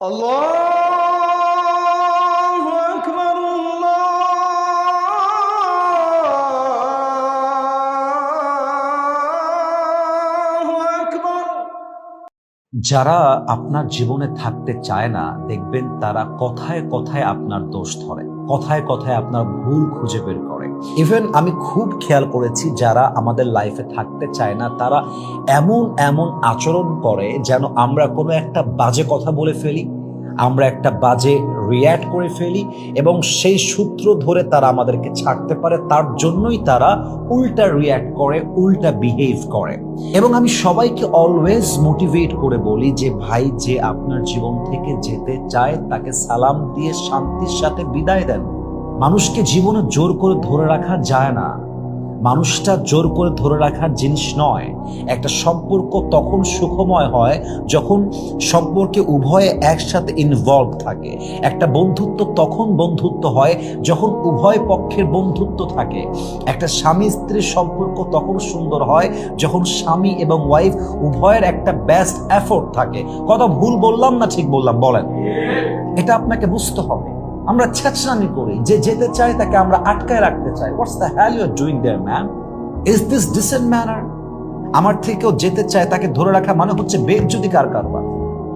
الله أكبر الله أكبر যারা আপনার জীবনে থাকতে চায় না দেখবেন তারা কথায় কথায় আপনার দোষ ধরে কথায় কথায় আপনার ভুল খুঁজে বের করে ইভেন আমি খুব খেয়াল করেছি যারা আমাদের লাইফে থাকতে চায় না, তারা এমন এমন আচরণ করে যেন আমরা কোনো একটা বাজে কথা বলে ফেলি, আমরা একটা বাজে রিয়্যাক্ট করে ফেলি এবং সেই সূত্র ধরে তারা আমাদেরকে ছাড়তে পারে, তার জন্যই তারা উল্টা রিয়্যাক্ট করে, উল্টা বিহেভ করে। এবং আমি সবাইকে অলওয়েজ মোটিভেট করে বলি যে, ভাই, যে আপনার জীবন থেকে যেতে চায়, তাকে সালাম দিয়ে শান্তির সাথে বিদায় দেন। মানুষকে জীবনে জোর করে ধরে রাখা যায় না। মানুষটা জোর করে ধরে রাখার জিনিস নয়। একটা সম্পর্ক তখন সুখময় হয় যখন সম্পর্কে উভয়ে একসাথে ইনভলভ থাকে। একটা বন্ধুত্ব তখন বন্ধুত্ব হয় যখন উভয় পক্ষের বন্ধুত্ব থাকে। একটা স্বামী স্ত্রীর সম্পর্ক তখন সুন্দর হয় যখন স্বামী এবং ওয়াইফ উভয়ের একটা বেস্ট এফোর্ট থাকে। কথা ভুল বললাম না ঠিক বললাম? বলেন। এটা আপনাকে বুঝতে হবে। আমরা ছেচরামি করি, যে যেতে চাই তাকে আমরা আটকায় রাখতে চাই। What's the hell you are doing there man is this decent manner আমার থেকেও যেতে চায় তাকে ধরে রাখা মানে হচ্ছে বেজ্জতি কার কারবার।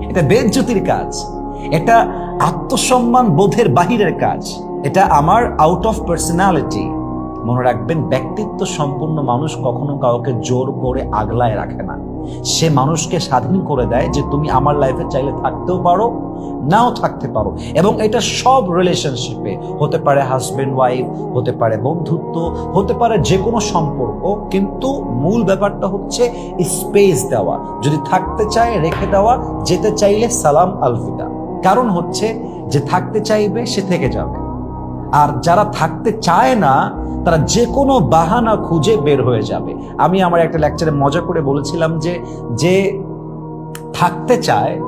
এটা বেজ্জতির কাজ। এটা আত্মসম্মান বোধের বাহিরের কাজ। এটা আমার আউট অফ পার্সোনালিটি মনে রাখবেন, ব্যক্তিত্ব সম্পূর্ণ মানুষ কখনো কাউকে জোর করে আগলায় রাখে না। সে মানুষকে স্বাধীন করে দেয় যে তুমি আমার লাইফে চাইলে থাকতেও পারো, নাও থাকতে পারো। এবং এটা সব রিলেশনশিপে হতে পারে হাজবেন্ড ওয়াইফ হতে পারে বন্ধুত্ব, হতে পারে যে কোনো সম্পর্ক। কিন্তু মূল ব্যাপারটা হচ্ছে স্পেস দেওয়া। যদি থাকতে চায় রেখে দেওয়া, যেতে চাইলে সালাম আলফিদা কারণ হচ্ছে যে থাকতে চাইবে, সে থেকে যাবে। আর যারা থাকতে চায় না, তারা যে কোনো বাহানা খুঁজে বের হয়ে যাবে। আমি আমার একটা লেকচারে মজা করে বলেছিলাম যে যে থাকতে চায়,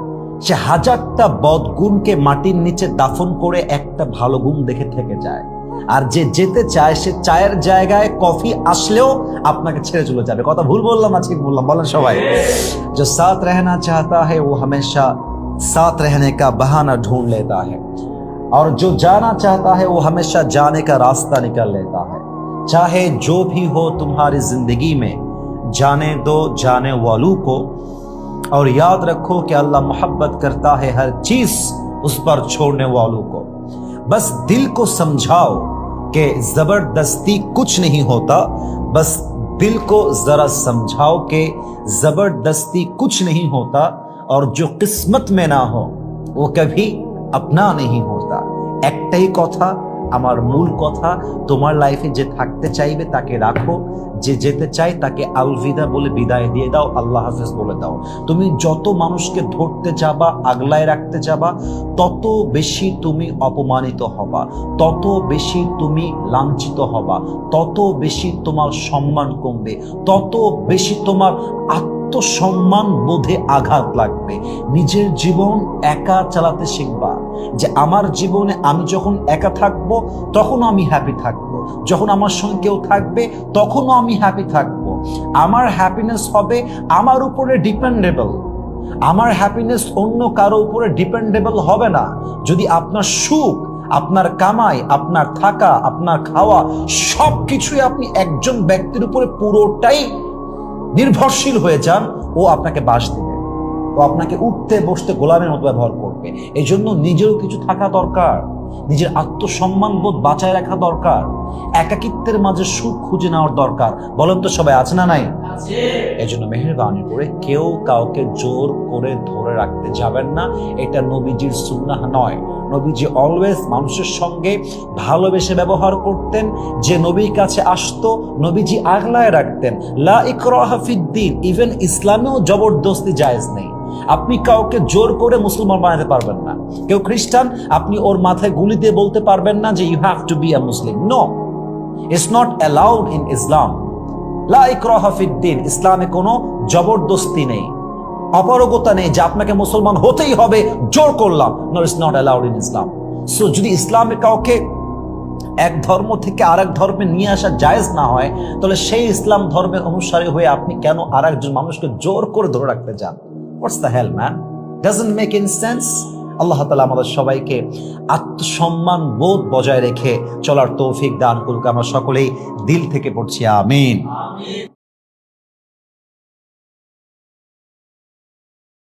সে হাজারটা বদগুণকে মাটির নিচে দাফন করে একটা ভালো গুণ দেখে থেকে যায়। আর যে যেতে চায়, সে চায়ের জায়গায় কফি আসলেও আপনাকে ছেড়ে চলে যাবে। কথা ভুল বললাম, আজকে বললাম? বলেন সবাই। যে সাথ রহনা চাহতা হে, ও হমেশা সাথ রহনে কা বাহানা ঢুঁড় লেতা হ্যাঁ और जो जाना चाहता है, वो हमेशा जाने का रास्ता निकल लेता है। चाहे जो भी हो तुम्हारी ज़िंदगी में, जाने दो, जाने वालों को। और याद रखो कि अल्लाह मोहब्बत करता है हर चीज़ उस पर छोड़ने वालों को। बस दिल को समझाओ कि ज़बरदस्ती कुछ नहीं होता, बस दिल को जरा समझाओ कि ज़बरदस्ती कुछ नहीं होता, और जो किस्मत में ना हो, वो कभी আপনা নেহি হতা একটাই কথা, আমার মূল কথা, তোমার লাইফে যে থাকতে চাইবে তাকে রাখো, যে যেতে চায় তাকে আলভিদা বলে বিদায় দিয়ে দাও, আল্লাহ হাফেজ বলে দাও। তুমি যত মানুষকে ধরতে যাবা, আগলায় রাখতে যাবা, তত বেশি তুমি অপমানিত হবা, তত বেশি তুমি লাঞ্ছিত হবা, তত বেশি তোমার সম্মান কমবে, তত বেশি তোমার আত্মসম্মান বোধে আঘাত লাগবে। নিজের জীবন একা চালাতে শিখবা যে আমার জীবনে আমি যখন একা থাকব, তখনও আমি হ্যাপি থাকব। যখন আমার সঙ্গে কেউ থাকবে, তখনও আমি হ্যাপি থাকব। আমার হ্যাপিনেস হবে আমার উপরে ডিপেন্ডেবল আমার হ্যাপিনেস অন্য কারও উপরে ডিপেন্ডেবল হবে না। যদি আপনার সুখ, আপনার কামাই, আপনার থাকা, আপনার খাওয়া সব কিছুই আপনি একজন ব্যক্তির উপরে পুরোটাই নির্ভরশীল হয়ে যান, ও আপনাকে বাস দেবে ও আপনাকে উঠতে বসতে গোলামের মতো ব্যবহার করবে। এই জন্য নিজেরও কিছু থাকা দরকার। নিজের আত্মসম্মান বোধ বাঁচায় রাখা দরকার। একাকিত্বের মাঝে সুখ খুঁজে নেওয়ার দরকার। বলেন তো সবাই আছে না নাই? এই জন্য মেহরবানি করে কেউ কাউকে জোর করে ধরে রাখতে যাবেন না। এটা নবীজির সুন্নাহ নয়। নবীজি অলওয়েজ মানুষের সঙ্গে ভালোবেসে ব্যবহার করতেন। যে নবীর কাছে আসতো নবীজি আগলায় রাখতেন। লা ইকরাহা ফিদ্দিন ইভেন ইসলামেও জবরদস্তি জায়েজ নেই। আপনি কাউকে জোর করে মুসলমান বানাতে পারবেন না। কেউ খ্রিস্টান, আপনি ওর মাথায় গুলি দিয়ে বলতে পারবেন না যে you have to be Muslim no it's not allowed in Islam লা ইকরাহা ইসলামে কোনো জবরদস্তি নেই। অপারগতা নেই যে আপনাকে মুসলমান হতেই হবে। জোর করলাম। No it's not allowed in Islam so যদি ইসলামে কাউকে এক ধর্ম থেকে আরেক ধর্মে নিয়ে আসা জায়েজ না হয়, তাহলে সেই ইসলাম ধর্মের অনুসারী হয়ে আপনি কেন আরেকজন মানুষকে জোর করে ধরে রাখতে চান? What's the hell man doesn't make in sense আল্লাহ তালা আমাদের সবাইকে আত্মসম্মান, বোধ বজায় রেখে চলার তৌফিক দান করুক। আমরা সকলেই দিল থেকে পড়ছি। আমিন।